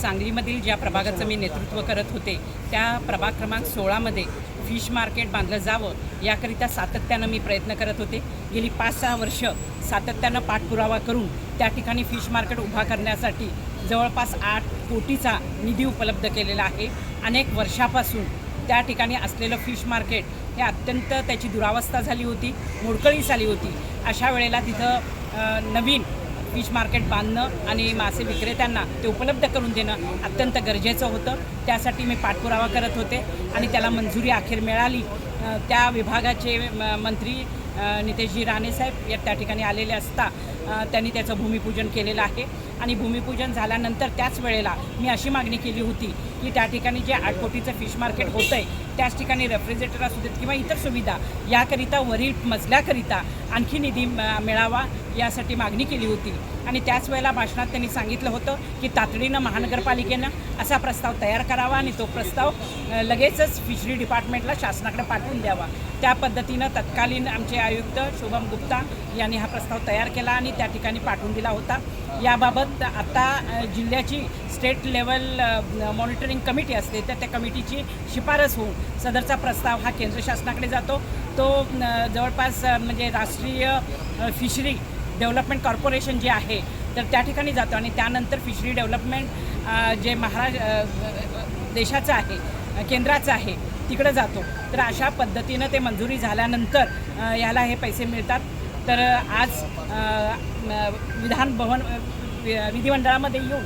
सांगलीमधील ज्या प्रभागाचं मी नेतृत्व करत होते त्या प्रभाग क्रमांक सोळामध्ये फिश मार्केट बांधलं जावं याकरिता सातत्यानं मी प्रयत्न करत होते. गेली पाच सहा वर्ष सातत्यानं पाठपुरावा करून त्या ठिकाणी फिश मार्केट उभा करण्यासाठी जवळपास आठ कोटीचा निधी उपलब्ध केलेला आहे. अनेक वर्षापासून त्या ठिकाणी असलेलं फिश मार्केट हे अत्यंत त्याची दुरावस्था झाली होती मोडकळीस आली होती. अशा वेळेला तिथं नवीन फिश मार्केट बांधणं आणि मासे विक्रेत्यांना ते उपलब्ध करून देणं अत्यंत गरजेचं होतं. त्यासाठी मी पाठपुरावा करत होते आणि त्याला मंजुरी अखेर मिळाली. त्या विभागाचे म- मंत्री नितेशजी राणेसाहेब या त्या ठिकाणी आलेले असता त्यांनी त्याचं भूमिपूजन केलेलं आहे. आणि भूमिपूजन झाल्यानंतर त्याच वेळेला मी अशी मागणी केली होती की त्या ठिकाणी जे आठ कोटीचं फिश मार्केट होतं आहे त्याच ठिकाणी रेफ्रिजरेटर असू देत किंवा इतर सुविधा याकरिता वरील मजल्याकरिता आणखी निधी म- मिळावा यासाठी मागणी केली होती. आणि त्याच वेळेला भाषणात त्यांनी सांगितलं होतं की तातडीनं महानगरपालिकेनं असा प्रस्ताव तयार करावा आणि तो प्रस्ताव लगेचच फिशरी डिपार्टमेंटला शासनाकडे पाठवून द्यावा. त्या पद्धतीनं तत्कालीन आमचे आयुक्त शुभम गुप्ता यांनी हा प्रस्ताव तयार केला आणि त्या ठिकाणी पाठवून दिला होता. याबाबत आता जिल्ह्याची स्टेट लेवल मॉनिटरिंग कमिटी असते तर त्या कमिटीची शिफारस होऊन सदरचा प्रस्ताव हा केंद्र शासनाकडे जातो. तो जवळपास म्हणजे राष्ट्रीय फिशरी डेव्हलपमेंट कॉर्पोरेशन जे आहे तर त्या ठिकाणी जातो आणि त्यानंतर फिशरी डेव्हलपमेंट जे महाराज देशाचं आहे केंद्राचं आहे तिकडं जातो. तर अशा पद्धतीनं ते मंजुरी झाल्यानंतर याला हे पैसे मिळतात. तर आज विधान भवन विधिमंडळामध्ये येऊन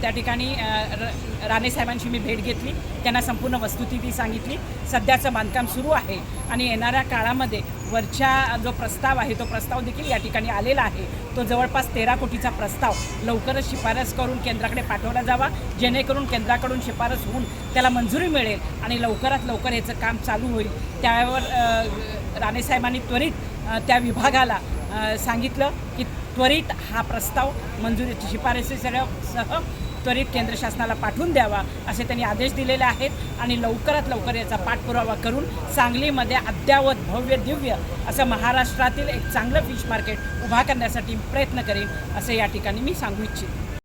त्या ठिकाणी र- राणे साहेबांची मी भेट घेतली. त्यांना संपूर्ण वस्तुस्थिती सांगितली. सध्याचं बांधकाम सुरू आहे आणि येणाऱ्या काळामध्ये वरच्या जो प्रस्ताव आहे तो प्रस्ताव देखील या ठिकाणी आलेला आहे. तो जवळपास तेरा कोटीचा प्रस्ताव. लवकरच शिफारस करून केंद्राकडे पाठवला जावा. जेणेकरून केंद्राकडून शिफारस होऊन त्याला मंजुरी मिळेल आणि लवकरात लवकर याचं काम चालू होईल. त्यावर राणेसाहेबांनी त्वरित त्या विभागाला सांगितलं की त्वरित हा प्रस्ताव मंजुरीची शिफारसीसह सह त्वरित केंद्र शासनाला पाठवून द्यावा असे त्यांनी आदेश दिलेले आहेत आणि लवकरात लवकर याचा पाठपुरावा करून सांगलीमध्ये अद्यावत भव्य दिव्य असं महाराष्ट्रातील एक चांगलं फिश मार्केट उभा करण्यासाठी प्रयत्न करेन असं या ठिकाणी मी सांगू इच्छितो.